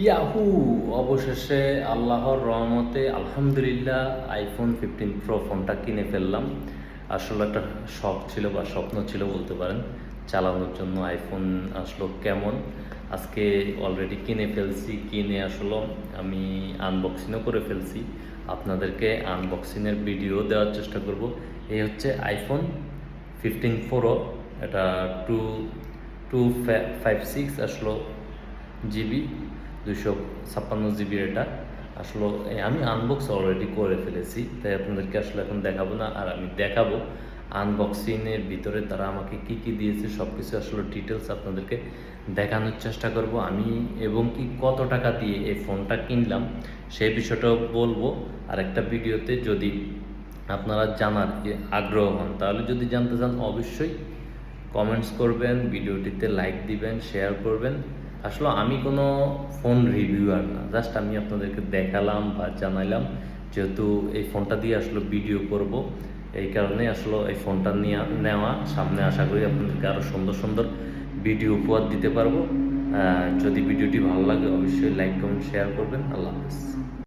Yahoo, অবশেষে আল্লাহর রহমতে আলহামদুলিল্লাহ আইফোন ফিফটিন প্রো ফোনটা কিনে ফেললাম। আসলে একটা শখ ছিল বা স্বপ্ন ছিল বলতে পারেন, চালানোর জন্য আইফোন আসলো কেমন? আজকে অলরেডি কিনে ফেলছি, কিনে আসলো, আমি আনবক্সিংও করে ফেলছি। আপনাদেরকে আনবক্সিংয়ের ভিডিও দেওয়ার চেষ্টা করব। এই হচ্ছে আইফোন ফিফটিন প্রো এটা টু টু ফাইভ সিক্স আসলো জিবি দুশো ছাপ্পান্ন জিবির এটা। আসলে আমি আনবক্স অলরেডি করে ফেলেছি, তাই আপনাদেরকে আসলে এখন দেখাবো না, আর আমি দেখাবো আনবক্সিংয়ের ভিতরে তারা আমাকে কি কি দিয়েছে সব কিছু আসলে ডিটেলস আপনাদেরকে দেখানোর চেষ্টা করব। আমি এবং কি কত টাকা দিয়ে এই ফোনটা কিনলাম, সেই বিষয়টাও বলব। আর একটা ভিডিওতে যদি আপনারা জানার আগ্রহ হন, তাহলে যদি জানতে চান, অবশ্যই কমেন্টস করবেন, ভিডিওটিতে লাইক দিবেন শেয়ার করবেন। আসলে আমি কোনো ফোন রিভিউয়ার না। জাস্ট আমি আপনাদেরকে দেখালাম বা জানাইলাম যেহেতু এই ফোনটা দিয়ে আসলে ভিডিও করব। এই কারণে আসলে এই ফোনটা নিয়ে, নেওয়া। সামনে আশা করি আপনাদেরকে আরও সুন্দর সুন্দর ভিডিও উপহার দিতে পারব। যদি ভিডিওটি ভালো লাগে অবশ্যই লাইক কমেন্ট শেয়ার করবেন। আল্লাহ হাফিজ।